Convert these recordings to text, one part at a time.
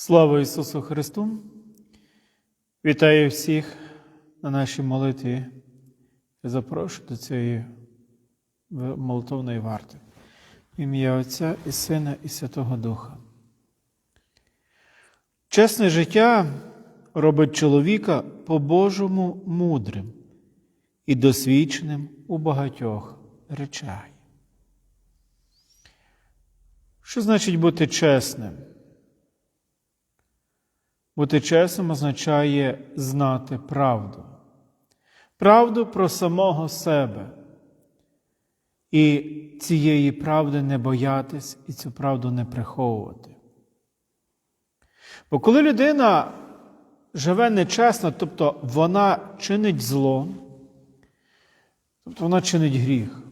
Слава Ісусу Христу! Вітаю всіх на нашій молитві і запрошую до цієї молитовної варти. Ім'я Отця і Сина, і Святого Духа. Чесне життя робить чоловіка по-божому мудрим і досвідченим у багатьох речах. Що значить бути чесним? Бути чесним означає знати правду. Правду про самого себе. І цієї правди не боятись і цю правду не приховувати. Бо коли людина живе нечесно, тобто вона чинить зло, тобто вона чинить гріх,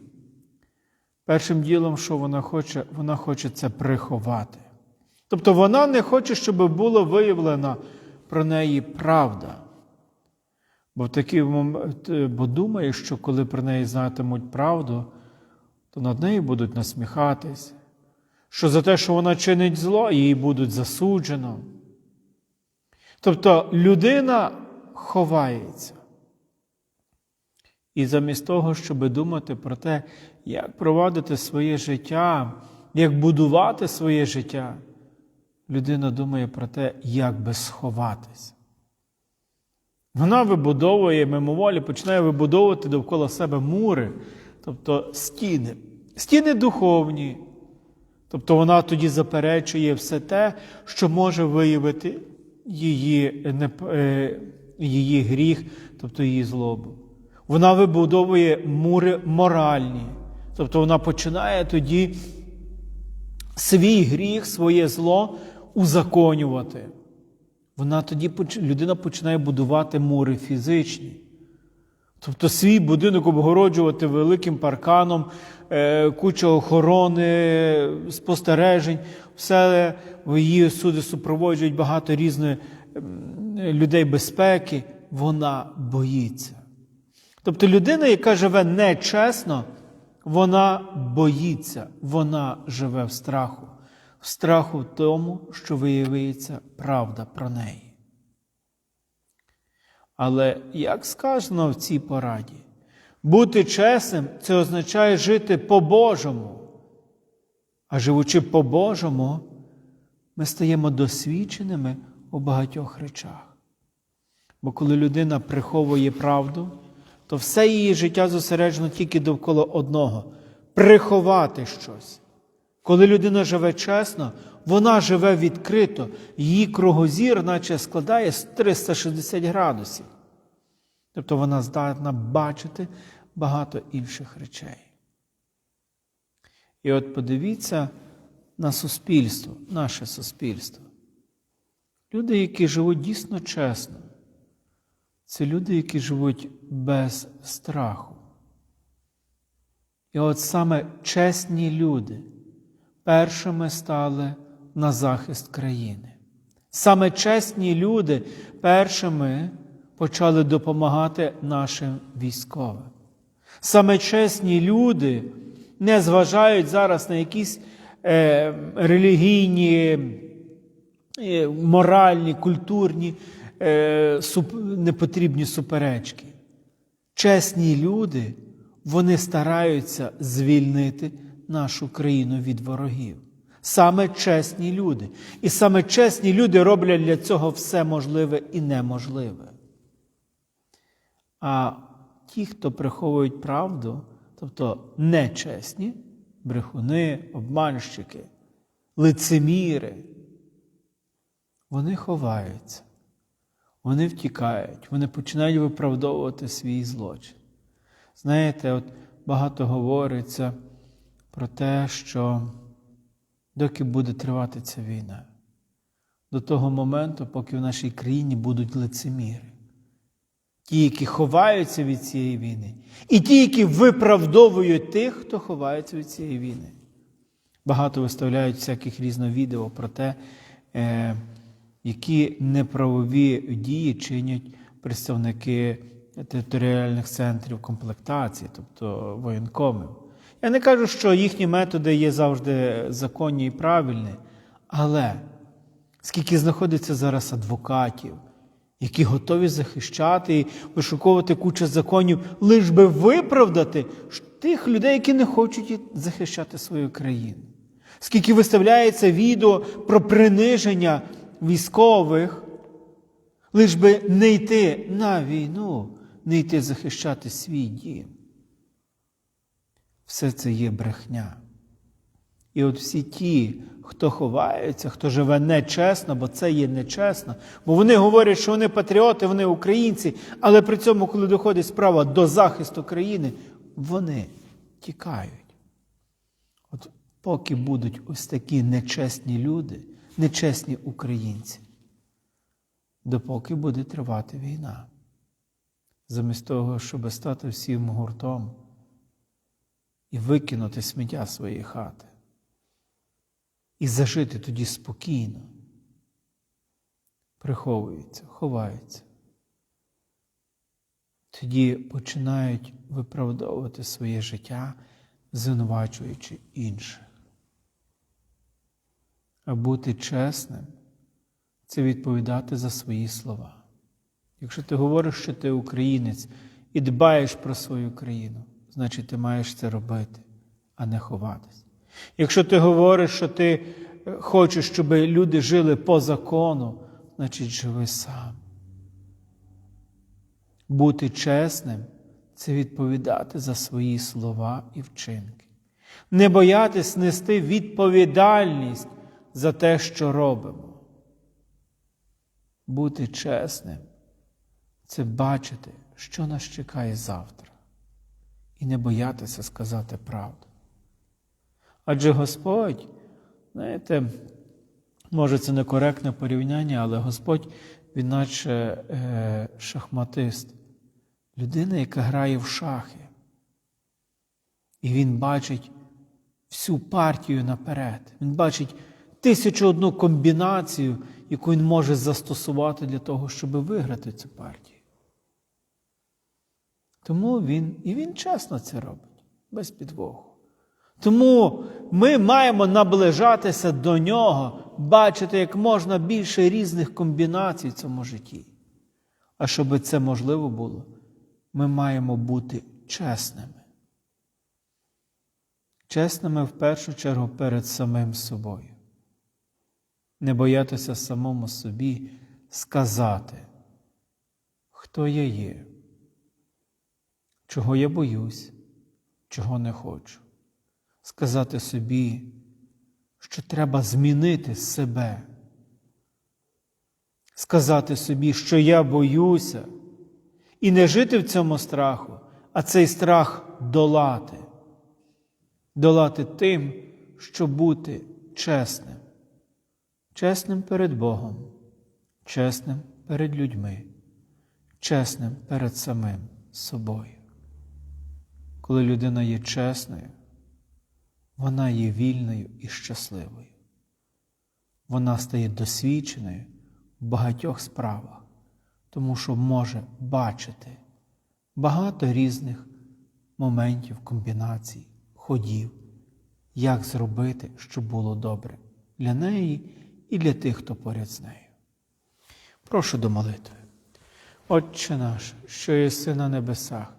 першим ділом, що вона хоче, вона хоче це приховати. Тобто вона не хоче, щоб було виявлена про неї правда. Бо в такий момент, бо думає, що коли про неї знатимуть правду, то над нею будуть насміхатись, що за те, що вона чинить зло, її будуть засуджено. Тобто людина ховається. І замість того, щоб думати про те, як проводити своє життя, як будувати своє життя, людина думає про те, як би сховатись. Вона вибудовує мимоволі, починає вибудовувати довкола себе мури, тобто стіни, стіни духовні. Тобто вона тоді заперечує все те, що може виявити її, її гріх, тобто її злобу. Вона вибудовує мури моральні. Тобто вона починає тоді свій гріх, своє зло узаконювати. Вона тоді людина починає будувати мури фізичні. Тобто свій будинок обгороджувати великим парканом, куча охорони, спостережень, все її суди супроводжують багато різних людей безпеки, вона боїться. Тобто людина, яка живе нечесно, вона боїться, вона живе в страху, в страху в тому, що виявиться правда про неї. Але як сказано в цій пораді, бути чесним це означає жити по-божому. А живучи по-божому, ми стаємо досвідченими у багатьох речах. Бо коли людина приховує правду, то все її життя зосереджено тільки довкола одного приховати щось. Коли людина живе чесно, вона живе відкрито, її кругозір, наче складає 360 градусів. Тобто вона здатна бачити багато інших речей. І от подивіться на суспільство, наше суспільство. Люди, які живуть дійсно чесно, це люди, які живуть без страху. І от саме чесні люди першими стали на захист країни. Саме чесні люди першими почали допомагати нашим військовим. Саме чесні люди не зважають зараз на якісь е, релігійні, е, моральні, культурні е, суп, непотрібні суперечки. Чесні люди, вони стараються звільнити нашу країну від ворогів. Саме чесні люди. І саме чесні люди роблять для цього все можливе і неможливе. А ті, хто приховують правду, тобто нечесні, брехуни, обманщики, лицеміри, вони ховаються, вони втікають, вони починають виправдовувати свій злочин. Знаєте, от багато говориться про те, що доки буде тривати ця війна, до того моменту, поки в нашій країні будуть лицеміри. Ті, які ховаються від цієї війни, і ті, які виправдовують тих, хто ховається від цієї війни. Багато виставляють всяких різних відео про те, е, які неправові дії чинять представники територіальних центрів комплектації, тобто воєнкомів. Я не кажу, що їхні методи є завжди законні і правильні, але скільки знаходиться зараз адвокатів, які готові захищати і вишуковувати кучу законів, лиш би виправдати тих людей, які не хочуть захищати свою країну. Скільки виставляється відео про приниження військових, лиш би не йти на війну, не йти захищати свій дім. Все це є брехня. І от всі ті, хто ховається, хто живе нечесно, бо це є нечесно, бо вони говорять, що вони патріоти, вони українці, але при цьому, коли доходить справа до захисту країни, вони тікають. От поки будуть ось такі нечесні люди, нечесні українці, допоки буде тривати війна. Замість того, щоб стати всім гуртом і викинути сміття своєї хати і зажити тоді спокійно. Приховуються, ховаються. Тоді починають виправдовувати своє життя, звинувачуючи інших. А бути чесним це відповідати за свої слова. Якщо ти говориш, що ти українець і дбаєш про свою країну, значить ти маєш це робити, а не ховатись. Якщо ти говориш, що ти е, хочеш, щоб люди жили по закону, значить живи сам. Бути чесним це відповідати за свої слова і вчинки. Не боятись нести відповідальність за те, що робимо. Бути чесним це бачити, що нас чекає завтра, і не боятися сказати правду. Адже Господь, знаєте, може це некоректне порівняння, але Господь, він наче е, шахматист, людина, яка грає в шахи. І він бачить всю партію наперед. Він бачить тисячу одну комбінацію, яку він може застосувати для того, щоб виграти цю партію. Тому він і він чесно це робить, без підвоху. Тому ми маємо наближатися до нього, бачити як можна більше різних комбінацій в цьому житті. А щоб це можливо було, ми маємо бути чесними. Чесними в першу чергу перед самим собою. Не боятися самому собі сказати, хто я є, чого я боюсь, чого не хочу. Сказати собі, що треба змінити себе, сказати собі, що я боюся, і не жити в цьому страху, а цей страх долати, долати тим, щоб бути чесним, чесним перед Богом, чесним перед людьми, чесним перед самим собою. Коли людина є чесною, вона є вільною і щасливою. Вона стає досвідченою в багатьох справах, тому що може бачити багато різних моментів, комбінацій, ходів, як зробити, щоб було добре для неї і для тих, хто поряд з нею. Прошу до молитви. Отче наш, що єси на небесах,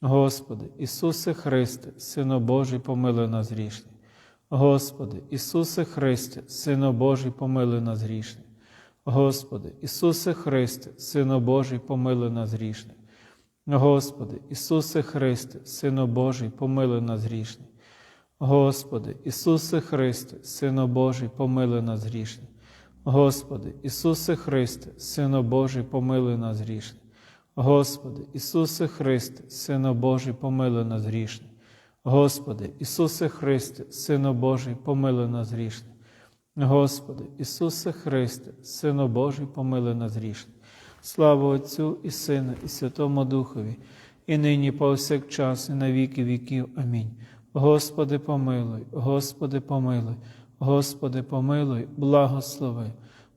Господи, Ісусе Христе, Сино Божий, помилуй нас грішних. Господи, Ісусе Христе, Сино Божий, помилуй нас грішних. Господи, Ісусе Христе, Сино Божий, помилуй нас грішних. Господи, Ісусе Христе, Сино Божий, помилуй нас грішних. Господи, Ісусе Христе, Сино Божий, помилуй нас грішних. Господи, Ісусе Христе, Сино Божий, помилуй нас грішних. Господи, Ісусе Христе, Сино Божий, помилуй нас грішних. Господи, Ісусе Христе, Сино Божий, помилуй нас грішних. Господи, Ісусе Христе, Сино Божий, помилуй нас грішних. Слава Отцю і Сину, і Святому Духові, і нині повсякчас, і на віки віків. Амінь. Господи, помилуй, Господи, помилуй, Господи, помилуй, благослови.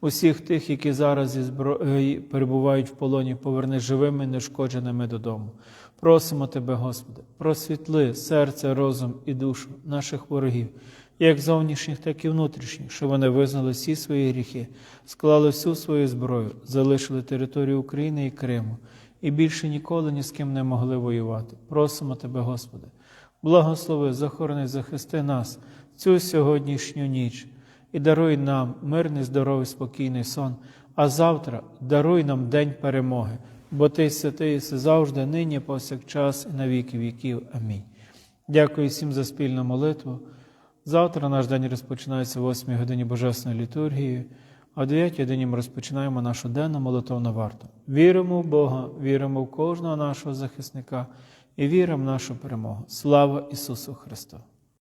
усіх тих, які зараз е, перебувають в полоні, поверни живими, нешкодженими додому. Просимо Тебе, Господи, просвітли серце, розум і душу наших ворогів, як зовнішніх, так і внутрішніх, щоб вони визнали всі свої гріхи, склали всю свою зброю, залишили територію України і Криму і більше ніколи ні з ким не могли воювати. Просимо Тебе, Господи, благослови, захорони, захисти нас цю сьогоднішню ніч і даруй нам мирний, здоровий, спокійний сон, а завтра даруй нам день перемоги, бо Ти святий завжди, нині, повсякчас і на віки віків. Амінь. Дякую всім за спільну молитву. Завтра наш день розпочинається о 8 годині Божественної літургії, а о 9 годині ми розпочинаємо нашу денну молитовну варту. Віримо в Бога, віримо в кожного нашого захисника і віримо в нашу перемогу. Слава Ісусу Христу!